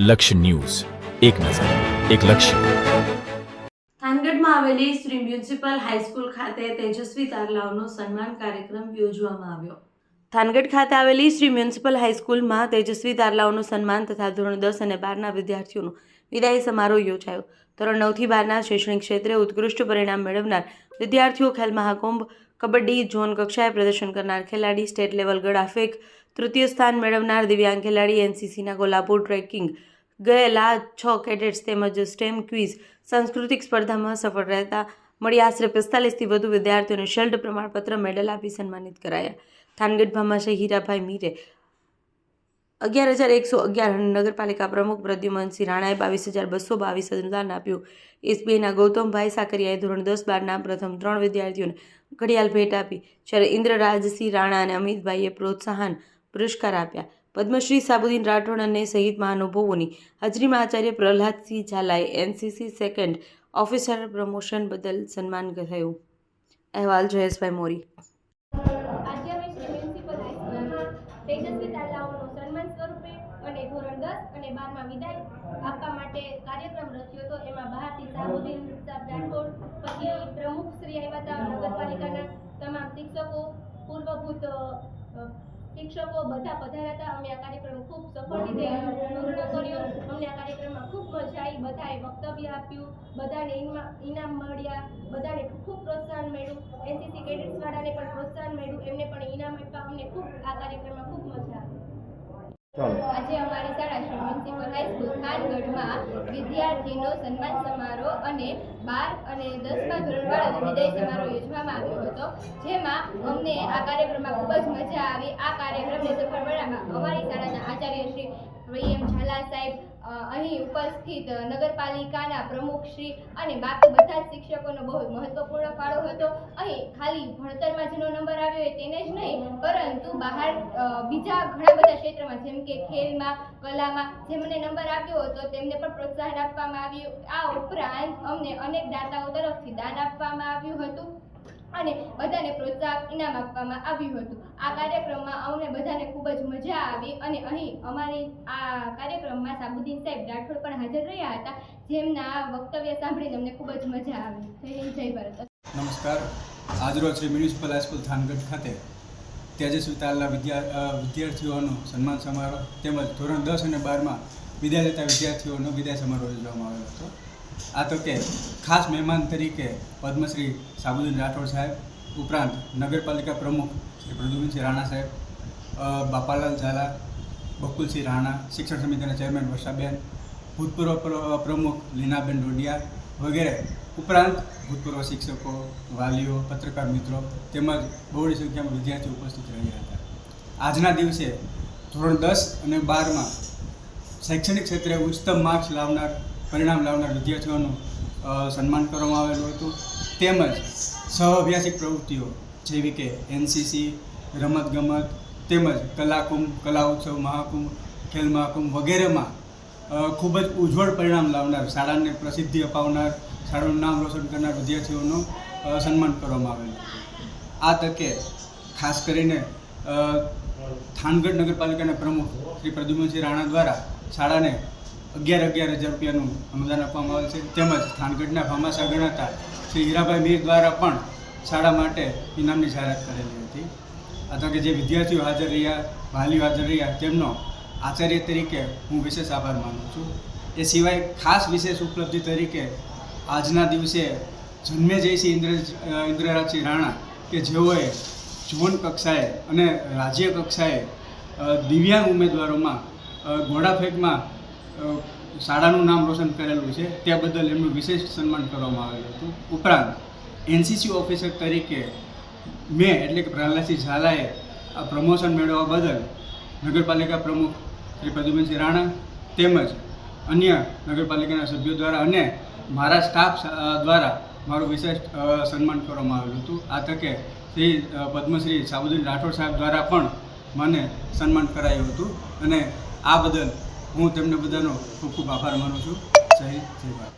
લક્ષ્ય ન્યૂઝ. એક નજર, એક લક્ષ્ય. થાનગઢમાં આવેલી શ્રી મ્યુનિસિપલ હાઈસ્કૂલ ખાતે તેજસ્વી તારલાઓનો સન્માન કાર્યક્રમ યોજવામાં આવ્યો. થાનગઢ ખાતે આવેલી શ્રી મ્યુનિસિપલ હાઈસ્કૂલમાં તેજસ્વી તારલાઓનું સન્માન તથા ધોરણ દસ અને બારના વિદ્યાર્થીઓનો વિદાય સમારોહ યોજાયો. ધોરણ નવથી બારના શૈક્ષણિક ક્ષેત્રે ઉત્કૃષ્ટ પરિણામ મેળવનાર વિદ્યાર્થીઓ ખેલ મહાકુંભ, કબડ્ડી, ઝોન કક્ષાએ પ્રદર્શન કરનાર ખેલાડી, સ્ટેટ લેવલ ગળાફેંક તૃતીય સ્થાન મેળવનાર દિવ્યાંગ ખેલાડી એનસીસીના કોલ્હાપુર ટ્રેકિંગ ગયેલા છ કેડેટ્સ તેમજ સ્ટેમ ક્વિઝ સાંસ્કૃતિક સ્પર્ધામાં સફળ રહેતા મળી આશરે પિસ્તાલીસથી વધુ વિદ્યાર્થીઓને શિલ્ડ પ્રમાણપત્ર મેડલ આપી સન્માનિત કરાયા. થાનગઢ ભામાશાહી હીરાભાઈ મીરે અગિયાર હજાર એકસો અગિયાર નગરપાલિકા પ્રમુખ પ્રદ્યુમનસિંહ રાણાએ બાવીસ હજાર બસો બાવીસ અનુદાન આપ્યું. એસબીઆઈના ગૌતમભાઈ સાકરિયાએ ધોરણ દસ બારના પ્રથમ ત્રણ વિદ્યાર્થીઓને ઘડિયાળ ભેટ આપી. જ્યારે ઇન્દ્રરાજસિંહ રાણા અને અમિતભાઈએ પ્રોત્સાહન પુરસ્કાર આપ્યા. પદ્મશ્રી સાબુદ્દીન રાઠોડ અને સહિત મહાનુભાવોની હાજરીમાં આચાર્ય પ્રહલાદસિંહ ઝાલાએ એનસીસી સેકન્ડ ઓફિસર પ્રમોશન બદલ સન્માન થયું અહેવાલ જયેશભાઈ મોરી. પૂર્વભૂત શિક્ષકો બધા પધાર્યા હતા. અમે આ કાર્યક્રમ ખૂબ સફળ રીતે પૂર્ણ કર્યો. અમને આ કાર્યક્રમમાં ખૂબ મજા આવી. બધાએ વક્તવ્ય આપ્યું. બધાને ઇનામ મળ્યા. બધાને ખૂબ પ્રોત્સાહન મળ્યું. એનસીસી કેડેટ્સવાળાને પણ પ્રોત્સાહન મળ્યું એમને પણ ઇનામ આપ્યા અમને ખૂબ આ કાર્યક્રમમાં ખૂબ મજા આવી આજે અમારી શાળા શ્રી મ્યુનિસિપલ હાઈસ્કૂલ ખાનગઢમાં વિદ્યાર્થીનો સન્માન સમારોહ અને બાર અને દસમા ધોરણવાળાનો વિદાય સમારોહ યોજવામાં આવ્યો હતો. જેમાં અમને આ કાર્યક્રમમાં ખૂબ જ મજા આવી. આ કાર્યક્રમને સફળ બનાવવા અમારી શાળાના આચાર્ય શ્રી વી એમ ઝાલા સાહેબ અ, અહીં ઉપસ્થિત નગરપાલિકાના પ્રમુખશ્રી અને બાકી બધા જ શિક્ષકોનો બહુ મહત્વપૂર્ણ ફાળો હતો. અહીં ખાલી ભણતરમાં જેનો નંબર આવ્યો હોય તેને જ નહીં, પરંતુ બહાર બીજા ઘણા બધા ક્ષેત્રમાં જેમ કે ખેલમાં, કલામાં જેમને નંબર આપ્યો હતો તેમને પણ પ્રોત્સાહન આપવામાં આવ્યું. આ ઉપરાંત અમને અનેક દાતાઓ તરફથી દાન આપવામાં આવ્યું હતું. અને બધાને પ્રોત્સાહક ઇનામ આપવામાં આવ્યું હતું. આ કાર્યક્રમમાં અમને બધાને ખૂબ જ મજા આવી અને અહીં અમારી આ કાર્યક્રમમાં સાબુદ્દીન સાહેબ રાઠોડ પણ હાજર રહ્યા હતા, જેમના વક્તવ્ય સાંભળીને અમને ખૂબ જ મજા આવી. જય ભારત. નમસ્કાર. આજરોજ શ્રી મ્યુનિસિપલ હાઈસ્કૂલ થાનગઢ ખાતે તેજસ્વી તાલના વિદ્યા વિદ્યાર્થીઓનો સન્માન સમારોહ તેમજ ધોરણ દસ અને બારમાં વિદાય લેતા વિદ્યાર્થીઓનો વિદાય સમારોહ યોજવામાં આવ્યો હતો. આ તો કે ખાસ મહેમાન તરીકે પદ્મશ્રી સાબુદ્દીન રાઠોડ સાહેબ, ઉપરાંત નગરપાલિકા પ્રમુખ શ્રી પ્રદ્યુમનસિંહ રાણા સાહેબ બાપાલાલ ઝાલા, બકુલસિંહ રાણા, શિક્ષણ સમિતિના ચેરમેન વર્ષાબેન, ભૂતપૂર્વ પ્રમુખ લીનાબેન ડોડિયા વગેરે, ઉપરાંત ભૂતપૂર્વ શિક્ષકો, વાલીઓ, પત્રકાર મિત્રો તેમજ બહોળી સંખ્યામાં વિદ્યાર્થીઓ ઉપસ્થિત રહ્યા હતા. આજના દિવસે ધોરણ દસ અને બારમાં શૈક્ષણિક ક્ષેત્રે ઉચ્ચતમ માર્ક્સ લાવનાર પરિણામ લાવનાર વિદ્યાર્થીઓનું સન્માન કરવામાં આવેલું હતું. તેમજ સહઅભ્યાસિક પ્રવૃત્તિઓ, જેવી કે એનસીસી, રમતગમત, તેમજ કલાકુંભ કલા ઉત્સવ મહાકુંભ, ખેલ મહાકુંભ વગેરેમાં ખૂબ જ ઉજ્જવળ પરિણામ લાવનાર, શાળાને પ્રસિદ્ધિ અપાવનાર, શાળાનું નામ રોશન કરનાર વિદ્યાર્થીઓનું સન્માન કરવામાં આવેલું આ તકે ખાસ કરીને થાનગઢ નગરપાલિકાના પ્રમુખ શ્રી પ્રદ્યુમનસિંહ રાણા દ્વારા શાળાને અગિયાર અગિયાર હજાર રૂપિયાનું અનુદાન આપવામાં આવેલ છે. તેમજ થાનગઢના ભામાસા ગણાતા શ્રી હીરાભાઈ મીર દ્વારા પણ શાળા માટે ઇનામની જાહેરાત કરેલી હતી. અથવા કે જે વિદ્યાર્થીઓ હાજર રહ્યા, વાલીઓ હાજર રહ્યા, તેમનો આચાર્ય તરીકે હું વિશેષ આભાર માનું છું. એ સિવાય ખાસ વિશેષ ઉપલબ્ધિ તરીકે આજના દિવસે જન્મે જયસિંહ ઇન્દ્ર, ઇન્દ્રરાજસિંહ રાણા કે જેઓએ ઝોન કક્ષાએ અને રાજ્ય કક્ષાએ દિવ્યાંગ ઉમેદવારોમાં ઘોડાફેંકમાં શાળાનું નામ રોશન કરેલું છે. તે બદલ એમનું વિશેષ સન્માન કરવામાં આવેલું હતું. ઉપરાંત એનસીસી ઓફિસર તરીકે મેં, એટલે કે પ્રહલાદસિંહ ઝાલાએ આ પ્રમોશન મેળવવા બદલ નગરપાલિકા પ્રમુખ શ્રી પ્રદ્યુમનસિંહ રાણા તેમજ અન્ય નગરપાલિકાના સભ્યો દ્વારા અને મારા સ્ટાફ દ્વારા મારું વિશેષ સન્માન કરવામાં આવેલું હતું. આ તકે શ્રી પદ્મશ્રી સાબુદ્દીન રાઠોડ સાહેબ દ્વારા પણ મને સન્માન કરાયું હતું અને આ બદલ હું તેમને બધાનો ખૂબ ખૂબ આભાર માનું છું. જય જય ભારત.